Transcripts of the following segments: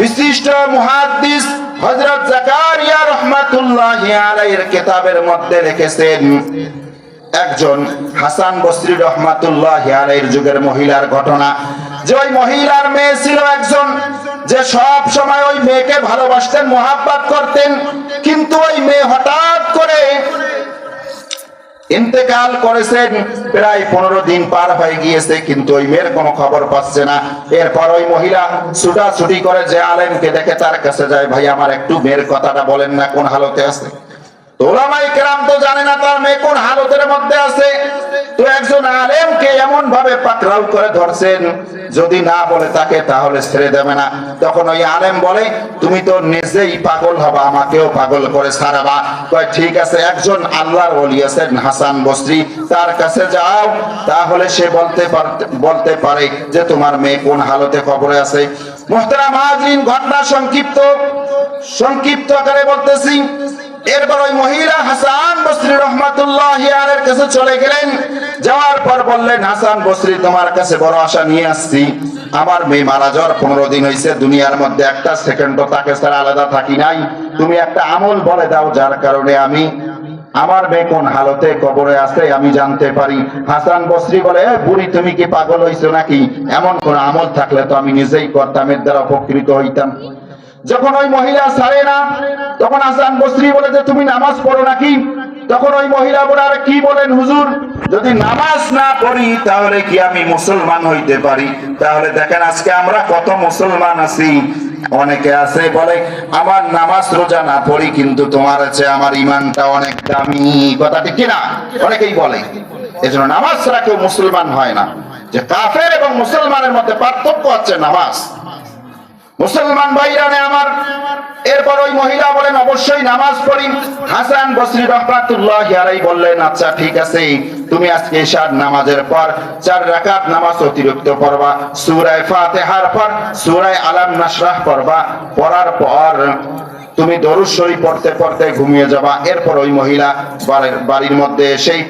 বিশিষ্ট মুহাদ্দিস হযরত জাকারিয়া রাহমাতুল্লাহি আলাইহির কিতাবের মধ্যে লিখেছেন, একজন হাসান বসরি রহমাতুল্লাহ আলাইহির যুগের মহিলার ঘটনা। যে ওই মহিলার মেয়ে ছিল একজন যে সব সময় ওই মেয়েকে ভালোবাসতেন, মোহাব্বত করতেন, কিন্তু ওই মেয়ে হঠাৎ করে ইন্তেকাল করেছেন, প্রায় পনেরো দিন পার হয়ে গিয়েছে, কিন্তু ওই মেয়ের কোনো খবর পাচ্ছে না। এরপর ওই মহিলা ছুটাছুটি করে যে আলেমকে দেখে তার কাছে যায়, ভাই, আমার একটু মেয়ের কথাটা বলেন না, কোন হালতে আছে? তোলামাই কেরাম তো জানে না তার মেয়ে কোন হালতের মধ্যে আছে। তো একজন আলেমকে এমন ভাবে পাকড়াও করে ধরছেন, যদি না বলে তাকে তাহলে ছেড়ে দেবে না। তখন ওই আলেম বলে, তুমি তো নিজেই পাগল হবা, আমাকেও পাগল করে ছাড়াবা। কয়, ঠিক আছে, একজন আল্লাহর ওলি আছেন হাসান বসরি, তার কাছে যাও, তাহলে সে বলতে বলতে পারে যে তোমার মেয়ে কোন হালতে খবরে আছে। মোহতারাম হাজরিন, ঘটনা সংক্ষিপ্ত সংক্ষিপ্ত আকারে বলতেছি। এরপর ওই মহিলা হাসান বসরি রহমাতুল্লাহ এর কাছে চলে গেলেন। যাওয়ার পর বললেন, হাসান বসরি, তোমার কাছে বড় আশা নিয়ে আসছি। আমার মেয়ে মারা যাওয়ার পনেরো দিন হয়েছে দুনিয়ার মধ্যে একটা সেকেন্ডও তাকে ছাড়া আলাদা থাকি নাই। তুমি একটা আমল বলে দাও, যার কারণে আমি, আমার মেয়ে কোন হালতে কবরে আছে, আমি জানতে পারি। হাসান বসরি বলে বুড়ি, তুমি কি পাগল হইছো নাকি? এমন কোন আমল থাকলে তো আমি নিজেই করতাম এর দ্বারা উপকৃত হইতাম। যখন ওই মহিলা ছাড়ে না তখন হাসান বসরি বলে যে, তুমি নামাজ পড়ো নাকি? তখন ওই মহিলা বলে, আরে কি বলেন হুজুর? যদি নামাজ না পড়ি, তাহলে কি আমি মুসলমান হইতে পারি? তাহলে দেখেন আজকে আমরা কত মুসলমান আছি। অনেকে আছে বলে, আমার নামাজ রোজা না পড়ি, কিন্তু তোমার আছে আমার ইমানটা অনেক দামি। কথা ঠিক কিনা? অনেকেই বলে। এজন্য নামাজ ছাড়া কেউ মুসলমান হয় না। যে কাফের এবং মুসলমানের মধ্যে পার্থক্য আছে নামাজ। মুসলমান ভাইরানে আমার, এরপর ওই মহিলা বলেন, অবশ্যই নামাজ পড়ি। হাসান বসরি রহমাতুল্লাহ ইয়ারাই বললেন আচ্ছা ঠিক আছে, তুমি আজকে ঈশার নামাজের পর চার রাকাত নামাজ অতিরিক্ত পড়বা, সূরায়ে ফাতিহার পর সূরায়ে আলাম নাশরাহ পড়বা, পড়ার পর তুমি দরুদ শরীফ পড়তে পড়তে ঘুমিয়ে যাবা। এরপর ওই মহিলা বাড়ির মধ্যে এসেই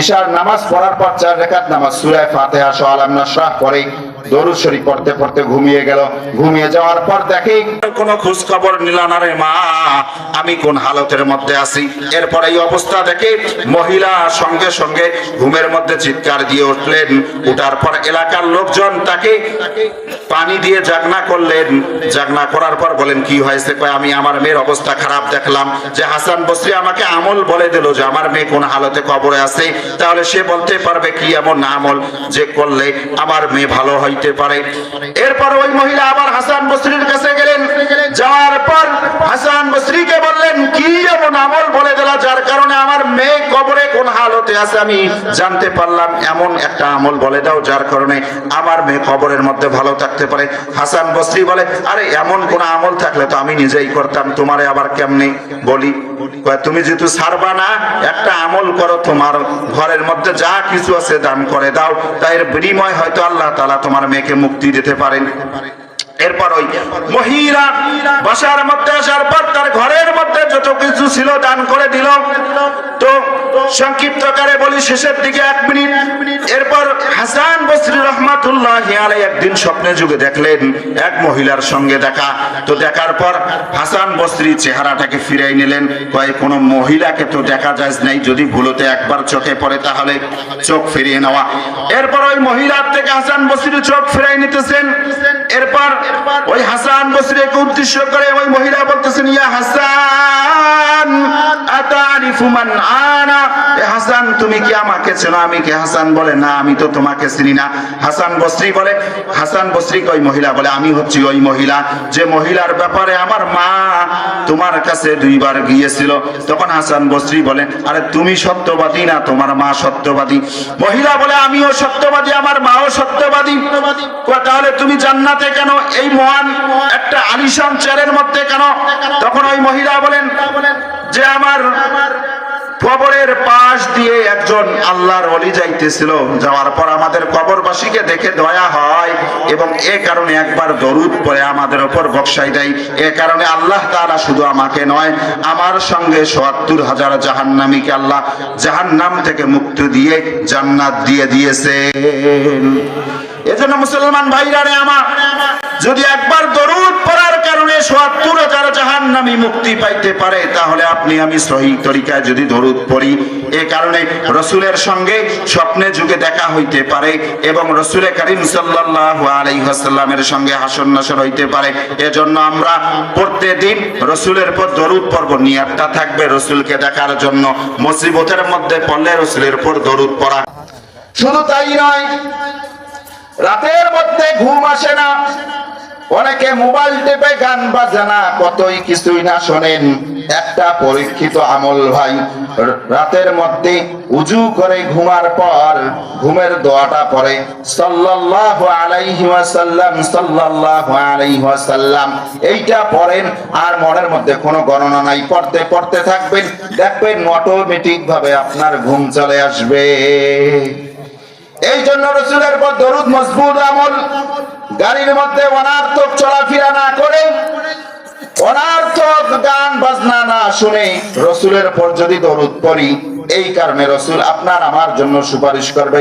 ঈশার নামাজ পড়ার পর চার রেখাত নামাজ সূরা ফাতিহা সহ আলাম নাশরাহ পড়ে। দরুদ শরীফ পড়তে পড়তে ঘুমিয়ে গেল। ঘুমিয়ে যাওয়ার পর কোনো খোঁজ খবর রে মা। আমি কোন হালতের মধ্যে আছি? এরপর এই অবস্থা দেখে মহিলা সঙ্গে সঙ্গে ঘুমের মধ্যে চিৎকার দিয়ে উঠলেন। উঠার পর এলাকার লোকজন তাকে পানি দিয়ে জাগনা করলেন। জাগনা করার পর বলেন, কি হয়েছে? আমি আমার মেয়ের অবস্থা খারাপ দেখলাম। যে হাসান বসরি আমাকে আমল বলে দিল যে আমার মেয়ে কোন হালতে কবরে আছে। তাহলে সে বলতে পারবে কি এমন আমল যে করলে আমার মেয়ে ভালো হইতে পারে। এরপর ওই মহিলা আবার হাসান বসরির কাছে গেলেন। যাওয়ার পর হাসান বসরিকে বললেন, কি এমন আমল বলে দিলা যার কারণে আমার মেয়ে কবরে কোন হালতে আছে, আমি জানতে পারলাম এমন একটা আমল বলে দাও, যার কারণে আমার মেয়ে কবরের মধ্যে ভালো থাকতে পারে। হাসান বসরি বলে, আরে, এমন কোন আমল থাকলে তো আমি নিজেই করতাম, তোমারে আবার কেমনে বলি? তুমি যেহেতু ছাড়বা না, একটা আমল করো, তোমার ঘরের মধ্যে যা কিছু আছে দান করে দাও তাই এর বিনিময় হয়তো আল্লাহ তালা তোমার মেয়েকে মুক্তি দিতে পারেন। এরপর ওই মহিলা বাসার মধ্যে আসার পর তার ঘরের মধ্যে যত কিছু ছিল দান করে দিল। তো সংক্ষিপ্ত আকারে বলি, শেষের দিকে এক মিনিট। এরপর হাসান বসরি রহমাতুল্লাহ আলাই একদিন স্বপ্নে যুগে দেখলেন এক মহিলার সঙ্গে দেখা। তো দেখার পর হাসান বসরি চেহারাটাকে ফিরাই নিলেন। কয়, কোনো মহিলাকে তো দেখা যায় নাই, যদি ভুলোতে একবার চোখে পড়ে তাহলে চোখ ফিরিয়ে নেওয়া। এরপর ওই মহিলার থেকে হাসান বসরি চোখ ফিরাই নিতেছেন। এরপর ওই হাসান বসরিকে উদ্দেশ্য করে ওই মহিলা বলতেছেন ইয়া হাসান আতারিফু মান আনা। এ হাসান তুমি কি আমাকে চেনো? আমি কি? হাসান বলে না আমি তো তোমাকে চিনি না। হাসান বসরি বলে হাসান বসরি ওই মহিলা বলে আমি হচ্ছি ওই মহিলা। যে মহিলার ব্যাপারে আমার মা তোমার কাছে দুইবার গিয়েছিল। তখন হাসান বসরি বলে আরে তুমি সত্যবাদী না? তোমার মা সত্যবাদী। মহিলা বলে আমিও সত্যবাদী আমার মাও সত্যবাদী। তাহলে তুমি জান্নাতে কেন এই মহান একটা আলিশান চেয়ারের মধ্যে কেন? তখন ওই মহিলা বলেন, যে আমার কবরের পাশ দিয়ে একজন আল্লাহর অলি যাইতেছিল। যাওয়ার পর আমাদের কবরবাসীকে দেখে দয়া হয় এবং এ কারণে একবার দরুদ পরে আমাদের ওপর বক্সাই দেয়। এ কারণে আল্লাহ তারা শুধু আমাকে নয়, আমার সঙ্গে সোয়াত্তর হাজার জাহান্নামীকে আল্লাহ জাহান্নাম থেকে মুক্তি দিয়ে জান্নাত দিয়ে দিয়েছেন। এজন্য মুসলমান ভাইরা রে আমার, যদি একবার দরুদ পড়ার আমি মুক্তি পাইতে পারে, তাহলে আপনি আমি সহি তরিকায় যদি দরুদ পড়ি। এ কারণে রসুলের সঙ্গে স্বপ্নে যুগে দেখা হইতে পারে এবং রসুল করিম সাল্লাল্লাহু আলাইহি ওয়াসাল্লামের সঙ্গে হাসর নাসর হইতে পারে। এজন্য আমরা প্রত্যেকদিন রসুলের পর দরুদ পর্ব নিয়াতটা থাকবে রসুলকে দেখার জন্য। মুসিবতের মধ্যে পড়লে রসুলের পর দরুদ পড়া। শুধু তাই নয়, রাতের মধ্যে ঘুম আসে না। অনেকে মোবাইল টেপে গান বাজানা কতই কিছুই না শোনেন। একটা পরীক্ষিত আমল ভাই, রাতের মধ্যে উজু করে ঘুমার পর ঘুমের দোয়াটা পড়ে। সাল্লাল্লাহু আলাইহি ওয়াসাল্লাম, সাল্লাল্লাহু আলাইহি ওয়াসাল্লাম, এইটা পড়েন, আর মনের মধ্যে কোনো গণনা নাই। পড়তে পড়তে থাকবেন, দেখবেন অটোমেটিক ভাবে আপনার ঘুম চলে আসবে। এই জন্য রসুলের পর দরুদ মজবুত আমল। গাড়ির মধ্যে অনার্থক চলাফেরা না করে, অনার্থক গান বাজনা না শুনে রসুলের পর যদি দরুদ পড়ি, এই কারণে রসুল আপনার, আমার জন্য সুপারিশ করবে।